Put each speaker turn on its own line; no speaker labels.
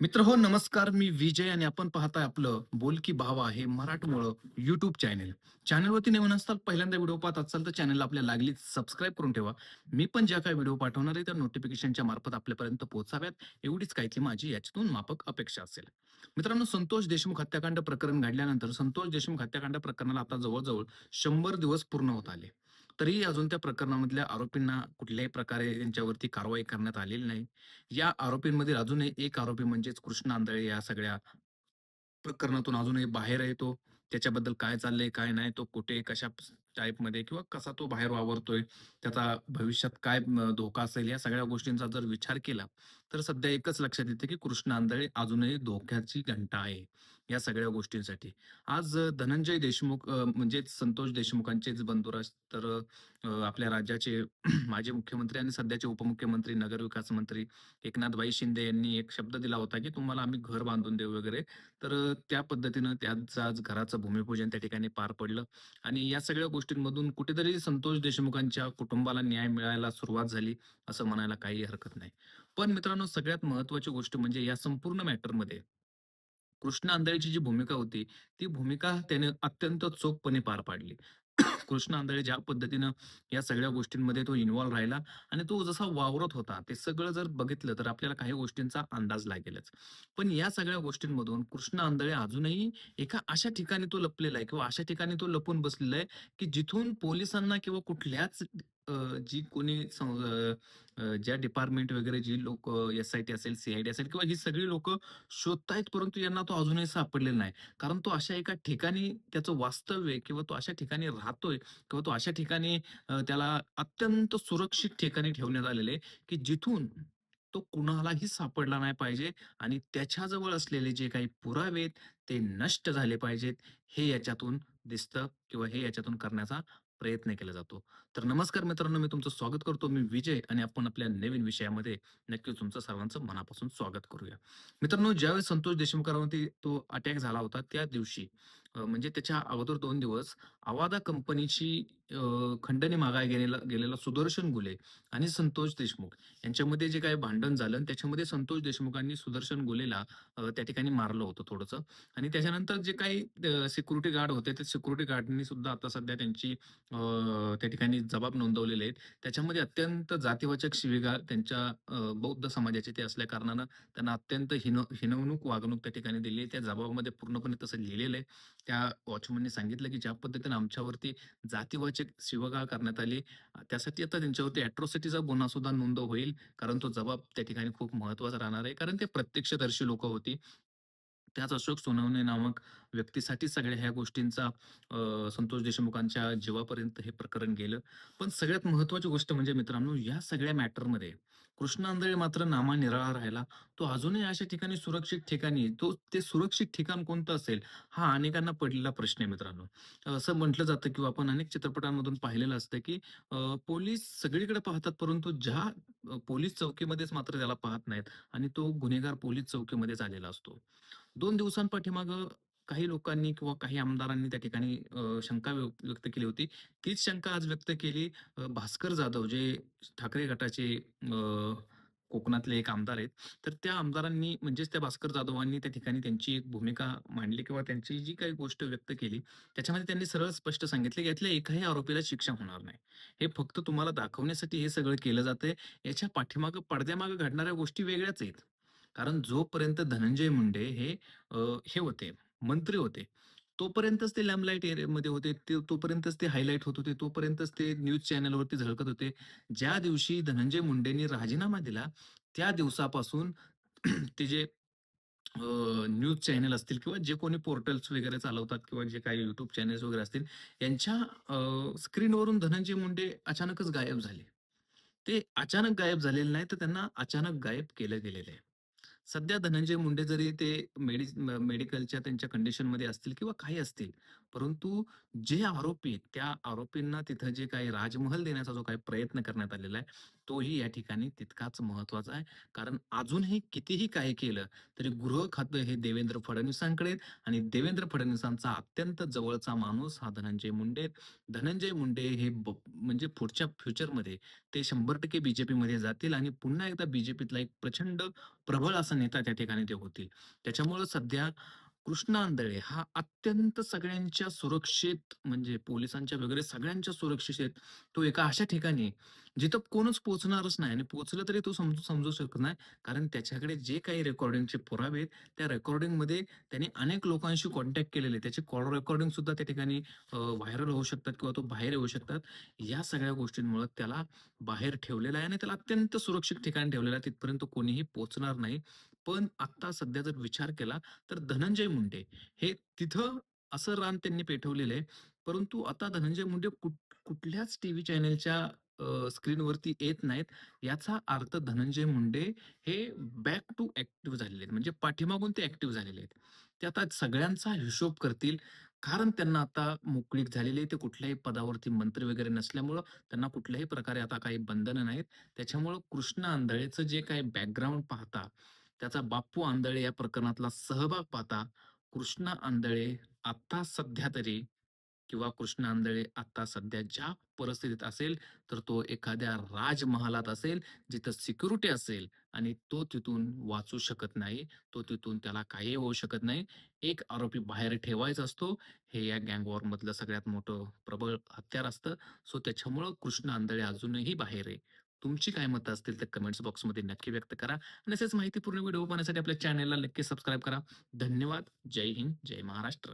मित्र हो नमस्कार. मी विजय आणि आपण पाहताय आपलं बोलकी भावा हे मराठमोळं युट्यूब चॅनेल चॅनलवरती नवीन असताल पहिल्यांदा व्हिडिओ पाहत असाल तर चॅनलला आपल्या लागली सबस्क्राईब करून ठेवा. मी पण ज्या काही व्हिडिओ पाठवणार आहे त्या नोटिफिकेशनच्या मार्फत आपल्यापर्यंत पोहोचाव्यात. एवढीच काहीतरी माझी याच्यातून माफक अपेक्षा असेल. मित्रांनो संतोष देशमुख हत्याकांड प्रकरण घडल्यानंतर संतोष देशमुख हत्याकांड प्रकरणाला आता जवळजवळ शंभर दिवस पूर्ण होत आले. तरीही अजून त्या प्रकरणामधल्या आरोपींना कुठल्याही प्रकारे त्यांच्यावरती कारवाई करण्यात आलेली नाही या आरोपींमध्ये अजूनही एक आरोपी म्हणजेच कृष्ण आंधळे या सगळ्या प्रकरणातून अजूनही बाहेर येतो. त्याच्याबद्दल काय चाललंय, काय नाही, तो कुठे, कशा टाईपमध्ये किंवा कसा तो बाहेर वावरतोय, त्याचा भविष्यात काय धोका असेल, या सगळ्या गोष्टींचा जर विचार केला, तर सध्या एकच लक्षात येतं, की कृष्ण आंधळे अजूनही धोक्याची घंटा आहे, या सगळ्या गोष्टींसाठी. आज धनंजय देशमुख म्हणजेच संतोष देशमुखांचेच बंधुराज तर आपल्या राज्याचे माजी मुख्यमंत्री आणि सध्याचे उपमुख्यमंत्री, नगरविकास मंत्री एकनाथभाई शिंदे यांनी एक शब्द दिला होता, की तुम्हाला आम्ही घर बांधून देऊ वगैरे. तर त्या पद्धतीनं त्याचं आज घराचं भूमिपूजन त्या ठिकाणी पार पडलं आणि या सगळ्या गोष्टींमधून कुठेतरी संतोष देशमुखांच्या कुटुंबाला न्याय मिळायला सुरुवात झाली, असं म्हणायला काही हरकत नाही. पण मित्रांनो सगळ्यात महत्वाची गोष्ट म्हणजे या संपूर्ण मॅटरमध्ये कृष्ण आंधळेची जी भूमिका होती, ती भूमिका त्याने अत्यंत चोखपणे पार पाडली. कृष्ण आंधळे ज्या पद्धतीनं या सगळ्या गोष्टींमध्ये तो इन्व्हॉल्व राहिला आणि तो जसा वावरत होता, ते सगळं जर बघितलं तर आपल्याला काही गोष्टींचा अंदाज लागेलच. पण या सगळ्या गोष्टींमधून कृष्ण आंधळे अजूनही एका अशा ठिकाणी तो लपलेला आहे किंवा अशा ठिकाणी तो लपून बसलेला आहे, की जिथून पोलिसांना किंवा कुठल्याच अ, जी कोणी सं अ, ज्या डिपार्टमेंट वगैरे जी लोक एस-आय-टी असेल, सी-आय-डी असेल किंवा ही सगळी लोकं शोधतायत, परंतु यांना तो अजूनही सापडलेला नाही. कारण तो अशा एका ठिकाणी त्याचं वास्तव्य आहे किंवा तो अशा ठिकाणी राहतोय किंवा तो अशा ठिकाणी अ, त्याला अत्यंत सुरक्षित ठिकाणी ठेवण्यात आलेलं आहे, की जिथून तो कुणालाही सापडला नाही पाहिजे आणि त्याच्याजवळ असलेले जे काही पुरावे आहेत, ते नष्ट झाले पाहिजेत. हे याच्यातून दिसतं किंवा हे याच्यातून करण्याचा प्रयत्न केला जातो. तर नमस्कार मित्रांनो, मी तुमचं स्वागत करतो. मी विजय आणि आपण आपल्या नवीन विषयामध्ये नक्कीच तुमचं सर्वांचं मनापासून स्वागत करूया. मित्रांनो, ज्यावेळेस संतोष देशमुखांवरती तो अटॅक झाला होता, त्या दिवशी म्हणजे त्याच्या अगोदर दोन दिवस आवादा कंपनीची खंडणी मागायला गेलेला गेलेला सुदर्शन गुले आणि संतोष देशमुख यांच्यामध्ये जे काही भांडण झालं आणि त्याच्यामध्ये संतोष देशमुखांनी सुदर्शन गुलेला त्या ठिकाणी मारलं होतं थोडंसं आणि त्याच्यानंतर जे काही सिक्युरिटी गार्ड होते, ते सिक्युरिटी गार्डनी सुद्धा आता सध्या त्यांची त्या ठिकाणी जबाब नोंदवलेले आहेत. त्याच्यामध्ये अत्यंत जातीवाचक शिवीगाळ त्यांच्या बौद्ध समाजाचे ते असल्या कारणानं त्यांना अत्यंत हिन हिनवणूक वागणूक त्या ठिकाणी दिली त्या जबाबामध्ये पूर्णपणे तसं लिहिलेलं आहे. त्या वॉचमनने सांगितलं, की ज्या पद्धतीने आमच्यावरती जातीवाचक शिवगाळ करण्यात आली, त्यासाठी आता त्यांच्यावरती अॅट्रॉसिटीचा गुन्हा सुद्धा नोंद होईल. कारण तो जबाब त्या ठिकाणी खूप महत्त्वाचा राहणार आहे. कारण ते प्रत्यक्षदर्शी लोक होती. त्याच अशोक सोनवणे नामक व्यक्तीसाठी सगळ्या ह्या गोष्टींचा संतोष देशमुखांच्या जीवापर्यंत हे प्रकरण गेलं. पण सगळ्यात महत्त्वाची गोष्ट म्हणजे मित्रांनो, या सगळ्या मॅटरमध्ये कृष्ण आंधळे मात्र नामानिराळा राहिला. तो अजूनही अशा ठिकाणी सुरक्षित ठिकाणी तो ते सुरक्षित ठिकाण कोणतं असेल? हा अनेकांना पडलेला प्रश्न आहे मित्रांनो. असं म्हटलं जातं किंवा आपण अनेक चित्रपटांमधून पाहिलेलं असतं, की पोलीस सगळीकडे पाहतात, परंतु ज्या पोलीस चौकीमध्येच मात्र त्याला पाहत नाहीत आणि तो गुन्हेगार पोलीस चौकीमध्येच आलेला असतो. दोन दिवसांपाठीमागं काही लोकांनी किंवा काही आमदारांनी त्या ठिकाणी शंका व्यक्त केली होती. तीच शंका आज व्यक्त केली भास्कर जाधव जे ठाकरे गटाचे कोकणातले एक आमदार आहेत. तर त्या आमदारांनी म्हणजेच त्या भास्कर जाधवांनी त्या ठिकाणी त्यांची एक भूमिका मांडली किंवा त्यांची जी काही गोष्ट व्यक्त केली, त्याच्यामध्ये त्यांनी सरळ स्पष्ट सांगितले, की यातल्या एकाही आरोपीला शिक्षा होणार नाही. हे फक्त तुम्हाला दाखवण्यासाठी हे सगळं केलं जातंय. याच्या पाठीमागं पडद्यामागं घडणाऱ्या गोष्टी वेगळ्याच आहेत. कारण जोपर्यंत धनंजय मुंडे हे अ, हे होते, मंत्री होते. तोपर्यंतच ते लाईमलाईट एरियामध्ये होते. ते तोपर्यंतच ते हायलाईट होत होते. तोपर्यंतच ते न्यूज चॅनलवरती झळकत होते. ज्या दिवशी धनंजय मुंडेंनी राजीनामा दिला, त्या दिवसापासून ते जे अ, न्यूज चॅनल असतील किंवा जे कोणी पोर्टल्स वगैरे चालवतात किंवा जे काही युट्यूब चॅनल्स वगैरे असतील, यांच्या अ, स्क्रीनवरून धनंजय मुंडे अचानकच गायब झाले. ते अचानक गायब झालेले नाही, तर त्यांना अचानक गायब केलं गेलेलं आहे. सध्या धनंजय मुंडे जरी ते मेडि मेडिकलच्या त्यांच्या कंडिशनमध्ये असतील किंवा काही असतील, परंतु जे आरोपी त्या आरोपींना तिथं जे काही राजमहल देण्याचा जो काही प्रयत्न करण्यात आलेला आहे, तोही या ठिकाणी तितकाच महत्त्वाचा आहे. कारण अजूनही कितीही काही केलं तरी गृह खातं हे देवेंद्र फडणवीसांकडे आणि देवेंद्र फडणवीसांचा अत्यंत जवळचा माणूस हा धनंजय मुंडे धनंजय मुंडे हे ब म्हणजे पुढच्या फ्युचरमध्ये ते 100% बी-जे-पीमध्ये जातील आणि पुन्हा एकदा बी-जे-पीतला एक प्रचंड प्रबळ असा नेता त्या ठिकाणी ते होतील. त्याच्यामुळं सध्या कृष्णांधळे हा अत्यंत सगळ्यांच्या सुरक्षित म्हणजे पोलिसांच्या वगैरे सगळ्यांच्या सुरक्षित तो एका अशा ठिकाणी आहे, जिथं कोणच पोहोचणारच नाही आणि पोहोचलं तरी तो समजू समजू शकत नाही. कारण त्याच्याकडे जे काही रेकॉर्डिंगचे पुरावे आहेत, त्या रेकॉर्डिंगमध्ये त्याने अनेक लोकांशी कॉन्टॅक्ट केलेले त्याचे कॉल रेकॉर्डिंग सुद्धा त्या ठिकाणी व्हायरल होऊ शकतात किंवा तो बाहेर येऊ शकतात. या सगळ्या गोष्टींमुळे त्याला बाहेर ठेवलेला आहे आणि त्याला अत्यंत सुरक्षित ठिकाणी ठेवलेलं आहे. तिथपर्यंत कोणीही पोहोचणार नाही. पण आता सध्या जर विचार केला तर धनंजय मुंडे हे तिथं असं रान त्यांनी पेटवलेलं आहे. परंतु आता धनंजय मुंडे कुठ कुठल्याच टीव्ही चॅनलच्या स्क्रीनवरती येत नाहीत. याचा अर्थ धनंजय मुंडे हे बॅक टू ॲक्टिव्ह झालेले आहेत. म्हणजे पाठीमागून ते ॲक्टिव्ह झालेले आहेत. ते आता सगळ्यांचा हिशोब करतील. कारण त्यांना आता मोकळीक झालेली आहे. ते कुठल्याही पदावरती मंत्री वगैरे नसल्यामुळं त्यांना कुठल्याही प्रकारे आता काही बंधनं नाहीत. त्याच्यामुळं कृष्णा आंधळेचं जे काही बॅकग्राऊंड पाहता, त्याचा बाप्पू आंधळे या प्रकरणातला सहभाग पाहता, कृष्णा आंधळे आता सध्या तरी किंवा कृष्णा आंधळे आता सध्या ज्या परिस्थितीत असेल, तर तो एखाद्या राजमहालात असेल, जिथं सिक्युरिटी असेल आणि तो तिथून वाचू शकत नाही. तो तिथून त्याला काहीही होऊ शकत नाही. एक आरोपी बाहेर ठेवायचा असतो. हे या गँगवॉर मधलं सगळ्यात मोठं प्रबळ हत्यार असतं. सो त्याच्यामुळं कृष्ण आंधळे अजूनही बाहेर आहे. तुमची काय मतं असतील तर कमेंट्स बॉक्समध्ये नक्की व्यक्त करा आणि असेच माहितीपूर्ण व्हिडिओ पाहण्यासाठी आपल्या चॅनलला नक्की सबस्क्राईब करा. धन्यवाद. जय हिंद. जय महाराष्ट्र.